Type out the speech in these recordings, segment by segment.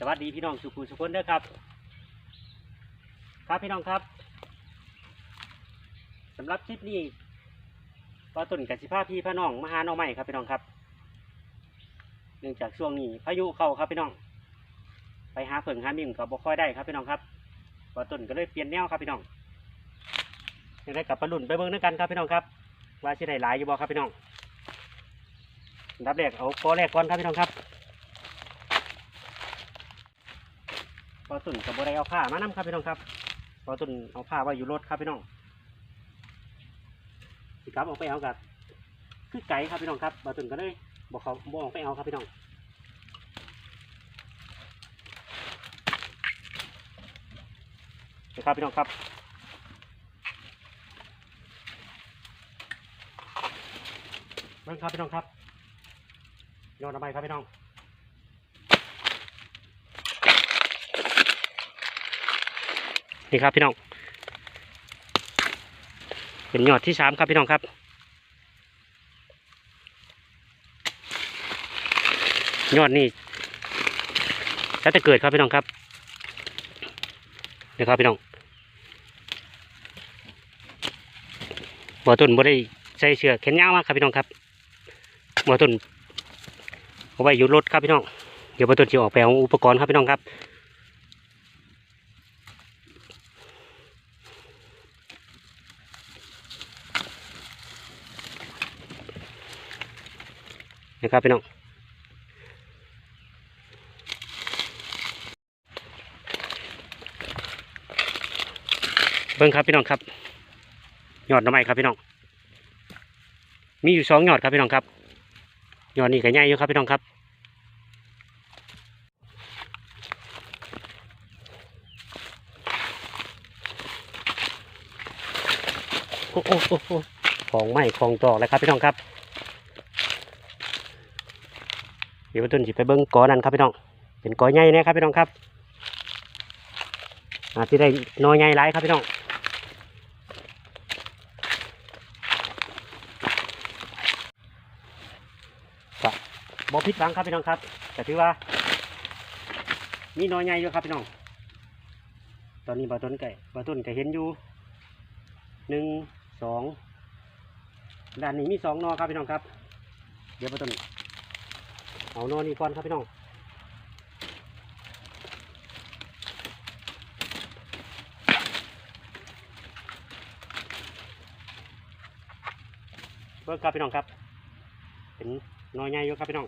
สวัสดีพี่น้องสุขุมสุขคนเด้อครับ ครับพี่น้องครับสำหรับคลิปนี้ก็ตุนกับสิพาพี่พาน้องมาหาน้องใหม่ครับพี่น้องครับ เนื่องจากช่วงนี้พายุเข้าครับพี่น้อง ไปหาเผิงหามิ่งก็บ่ค่อยได้ครับพี่น้องครับก็ตุนก็เลยเปลี่ยนแนวครับพี่น้องยังได้กลับปลาลุ่นไปเบิ่งด้วยกันครับพี่น้องครับ ว่าสิได้หลายอยู่บ่ครับพี่น้องอันดับแรกเอาปอแรกก่อนครับพี่น้องครับ พอตุนกับบัได้เอาผ้ามานํครับพี่น้องครับพอตุนเอาผ้าไว้อยู่รถครับพี่น้องสิครับเอาไปเอากับคือไก่ครับพี่น้องครับบอตุนก็เลยบอกเขาบอกออกไปเอาครับพี่น้องนี่ครับพี่น้องครับนั่นครับพี่น้องครับโยนเอาไปครับพี่น้อง นี่ครับพี่น้อง เป็นยอดที่สามครับพี่น้องครับ ยอดนี่แล้วจะเกิดครับพี่น้องครับนี่ครับพี่น้องบ่อตุนบ่ได้ใส่เชือกแขนยาวมากครับพี่น้องครับบ่อตุนเอาไว้อยู่รถครับพี่น้อง เดี๋ยวบ่อตุนจะออกไปเอาอุปกรณ์ครับพี่น้องครับ นะครับพี่น้องเบิ้งครับพี่น้องครับยอดน้ำไม้ครับพี่น้อง มีอยู่สองยอดครับพี่น้องครับยอดนี้ก็ใหญ่อยู่ครับพี่น้องครับโอ้โอ้โอ้โอ้ของไม้ของตอกแล้วครับพี่น้องครับ เดี๋ยวต้นสิไปเบิ้งกอนั่นครับพี่น้อง เป็นกอใหญ่นะครับพี่น้องครับอาจจะได้น้อยใหญ่หลายครับพี่น้องบอพิษบังครับพี่น้องครับ แต่ถือว่า มีน้อยใหญ่อยู่ครับพี่น้อง ตอนนี้บาต้นไก่บาต้นไก่เห็นอยู่หนึ่งสองด้านนี้มีสองนอครับพี่น้องครับ เดี๋ยวบาต้น เอานอนนี่ก่อนครับพี่น้องเบิกครับพี่น้องครับ เป็นน้อยใหญ่อยู่ครับพี่น้อง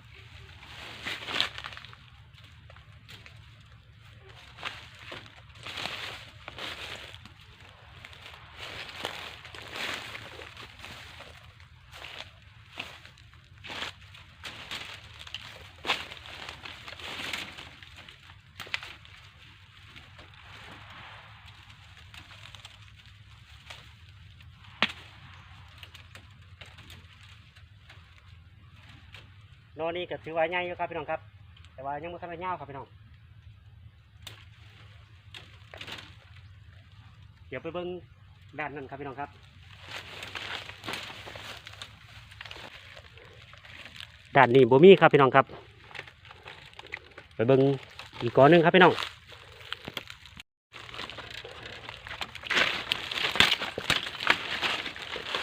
นอนนี่ก็ถือว่าใหญ่อยู่ครับพี่น้องครับ แต่ว่ายังไม่ทันได้ยาครับพี่น้อง เดี๋ยวไปเบิ้งด้านนั้นครับพี่น้องครับ ด้านนี้บ่มีครับพี่น้องครับ ไปเบิ้งอีกก้อนหนึงครับพี่น้อง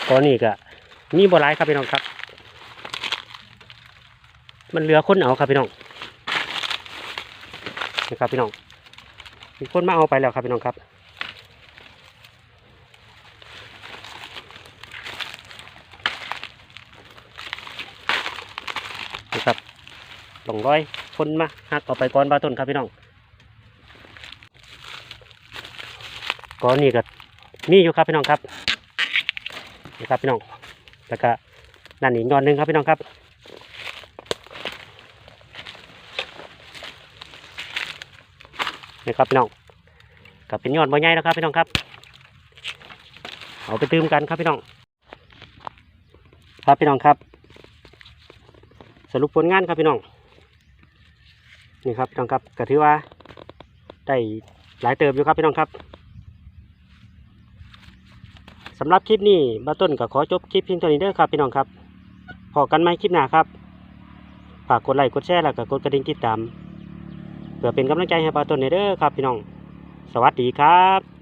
ก้อนนี้ก็มีบ่หลายครับพี่น้องครับ มันเหลือคนเอาครับพี่น้องนะครับพี่น้อง มีคนมาเอาไปแล้วครับพี่น้องครับนะครับสองร้อยคนมาหักเอาไปก้อนบาต้นครับพี่น้องก้อนนี้ก็มีอยู่ครับพี่น้องครับนะครับพี่น้องแล้วก็นั่นอีกยอดหนึ่งครับพี่น้องครับ นี่ครับพี่น้องกับเป็นยอดบ่ใหญ่นะครับพี่น้องครับ เอาไปตื้มกันครับพี่น้อง ครับพี่น้องครับ สรุปผลงานครับพี่น้องนี่ครับพี่น้องครับก็ถือว่าได้หลายเติบอยู่ครับพี่น้องครับสำหรับคลิปนี้บาต้นก็ขอจบคลิปเพียงเท่านี้เด้อครับพี่น้องครับพอกันไหมคลิปหน้าครับ ฝากกดไลค์กดแชร์แล้วก็กดกระดิ่งติดตาม เพื่อเป็นกำลังใจให้ปาต้นเด้อครับพี่น้อง สวัสดีครับ